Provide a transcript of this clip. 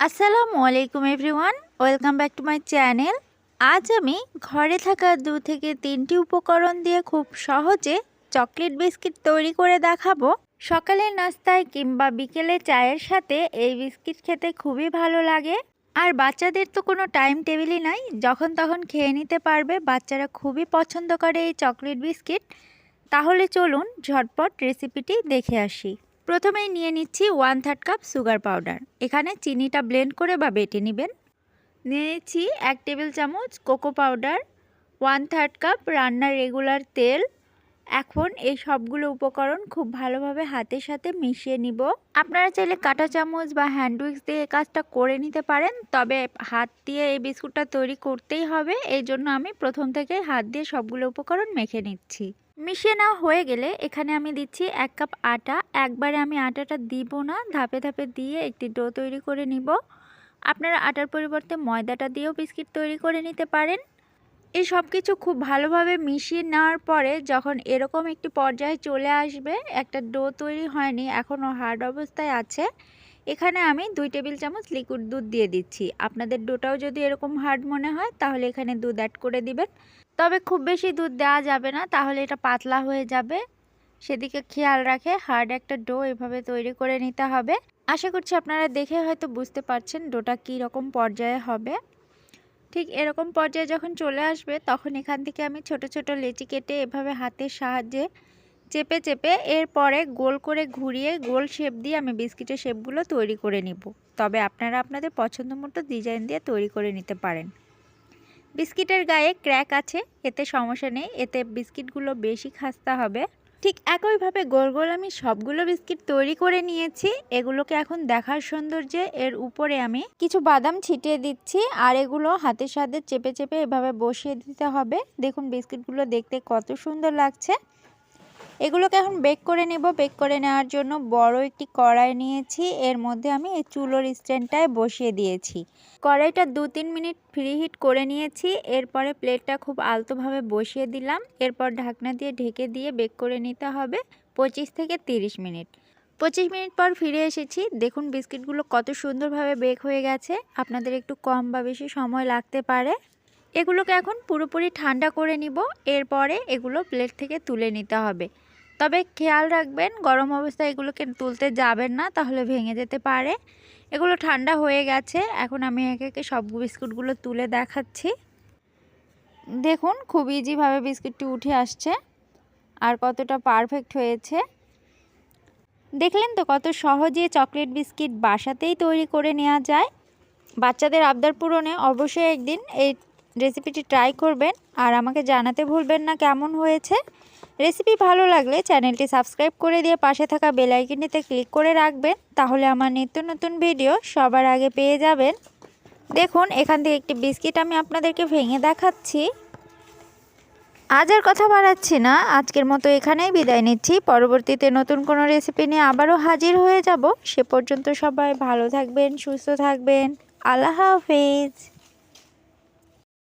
আসসালামু আলাইকুম everyone, welcome back to my channel. আজ আমি ঘরে থাকা দু থেকে তিনটি উপকরণ দিয়ে খুব সহজে চকলেট বিস্কিট তৈরি করে দেখাবো। সকালের নাস্তায় কিংবা বিকেলে চায়ের সাথে এই বিস্কিট খেতে খুবই ভালো লাগে। আর বাচ্চাদের তো কোনো টাইম টেবিলই নাই, যখন তখন খেয়ে নিতে পারবে। বাচ্চারা খুবই পছন্দ করে এই চকলেট বিস্কিট। তাহলে চলুন ঝটপট রেসিপিটি দেখে আসি। প্রথমেই নিয়ে নিচ্ছি one third cup sugar powder এখানে চিনিটা ব্লেন্ড করে বা বেটে নেবেন। নিচ্ছি এক টেবিল চামচ cocoa powder one third cup রান্নার রেগুলার তেল। এখন এই সবগুলো উপকরণ খুব ভালোভাবে হাতের সাথে মিশিয়ে নিব। আপনারা চাইলে কাঁটা চামচ বা হ্যান্ড উইক্স দিয়ে কাজটা করে নিতে পারেন, তবে হাত দিয়ে এই বিস্কুটটা তৈরি করতেই হবে। এই জন্য আমি প্রথম থেকে হাত দিয়ে সবগুলো উপকরণ মেখে নিচ্ছি। মিশিয়ে নেওয়া হয়ে গেলে এখানে আমি দিচ্ছি এক কাপ আটা। একবারে আমি আটাটা দিব না, ধাপে ধাপে দিয়ে একটি ডো তৈরি করে নিব। আপনারা আটার পরিবর্তে ময়দাটা দিয়েও বিস্কিট তৈরি করে নিতে পারেন। এই সব কিছু খুব ভালোভাবে মিশিয়ে নেওয়ার পরে যখন এরকম একটি পর্যায়ে চলে আসবে, একটা ডো তৈরি হয়নি এখনও হার্ড অবস্থায় আছে, এখানে আমি দুই টেবিল চামচ লিকুইড দুধ দিয়ে দিচ্ছি। আপনাদের ডোটাও যদি এরকম হার্ড মনে হয়, তাহলে এখানে দুধ অ্যাড করে দিবেন। তবে খুব বেশি দুধ দেওয়া যাবে না, তাহলে এটা পাতলা হয়ে যাবে। সেদিকে খেয়াল রাখে, হার্ড একটা ডো এভাবে তৈরি করে নিতে হবে। আশা করছি আপনারা দেখে হয়তো বুঝতে পারছেন ডোটা কী রকম পর্যায়ে হবে। ঠিক এরকম পর্যায়ে যখন চলে আসবে, তখন এখান থেকে আমি ছোট ছোট লেচি কেটে এভাবে হাতের সাহায্যে চেপে চেপে এরপরে গোল করে ঘুরিয়ে গোল শেপ দিয়ে আমি বিস্কিটের শেপগুলো তৈরি করে নিব। তবে আপনারা আপনাদের পছন্দ মতো ডিজাইন দিয়ে তৈরি করে নিতে পারেন। বিস্কিটের গায়ে ক্র্যাক আছে, এতে সমস্যা নেই, এতে বিস্কিটগুলো বেশি খাস্তা হবে। ঠিক একইভাবে গোল গোল আমি সবগুলো বিস্কিট তৈরি করে নিয়েছি, এগুলোকে এখন দেখার সৌন্দর্যে এর উপরে আমি কিছু বাদাম ছিটিয়ে দিচ্ছি, আর এগুলো হাতের সাথে চেপে চেপে এভাবে বসিয়ে দিতে হবে। দেখুন বিস্কিটগুলো দেখতে কত সুন্দর লাগছে। এগুলোকে এখন বেক করে নেব। বেক করে নেওয়ার জন্য বড় একটি কড়াই নিয়েছি। এর মধ্যে আমি এই চুলোর স্ট্যান্ডটায় বসিয়ে দিয়েছি। কড়াইটা দু তিন মিনিট ফ্রি হিট করে নিয়েছি। এরপরে প্লেটটা খুব আলতোভাবে বসিয়ে দিলাম। এরপর ঢাকনা দিয়ে ঢেকে দিয়ে বেক করে নিতে হবে পঁচিশ থেকে তিরিশ মিনিট। পঁচিশ মিনিট পর ফিরে এসেছি। দেখুন বিস্কিটগুলো কত সুন্দরভাবে বেক হয়ে গেছে। আপনাদের একটু কম বা বেশি সময় লাগতে পারে। এগুলোকে এখন পুরোপুরি ঠান্ডা করে নিব। এরপরে এগুলো প্লেট থেকে তুলে নিতে হবে। তবে খেয়াল রাখবেন, গরম অবস্থায় এগুলোকে তুলতে যাবেন না, তাহলে ভেঙে যেতে পারে। এগুলো ঠান্ডা হয়ে গেছে, এখন আমি একে একে সব বিস্কুটগুলো তুলে দেখাচ্ছি। দেখুন, খুব ইজিভাবে বিস্কুটটি উঠে আসছে, আর কতটা পারফেক্ট হয়েছে। দেখলেন তো কত সহজে চকলেট বিস্কিট বাসাতেই তৈরি করে নেওয়া যায়। বাচ্চাদের আবদার পূরণে অবশ্যই একদিন এই রেসিপিটি ট্রাই করবেন আর আমাকে জানাতে ভুলবেন না কেমন হয়েছে। রেসিপি ভালো লাগলে চ্যানেলটি সাবস্ক্রাইব করে দিয়ে পাশে থাকা বেল আইকনটিতে ক্লিক করে রাখবেন, তাহলে আমার নিত্য নতুন ভিডিও সবার আগে পেয়ে যাবেন। দেখুন, এখান থেকে একটি বিস্কিট আমি আপনাদেরকে ভেঙে দেখাচ্ছি। আজ আর কথা বাড়াচ্ছি না, আজকের মতো এখানেই বিদায় নিচ্ছি। পরবর্তীতে নতুন কোনো রেসিপি নিয়ে আবারও হাজির হয়ে যাব। সে পর্যন্ত সবাই ভালো থাকবেন, সুস্থ থাকবেন। আল্লাহ হাফিজ।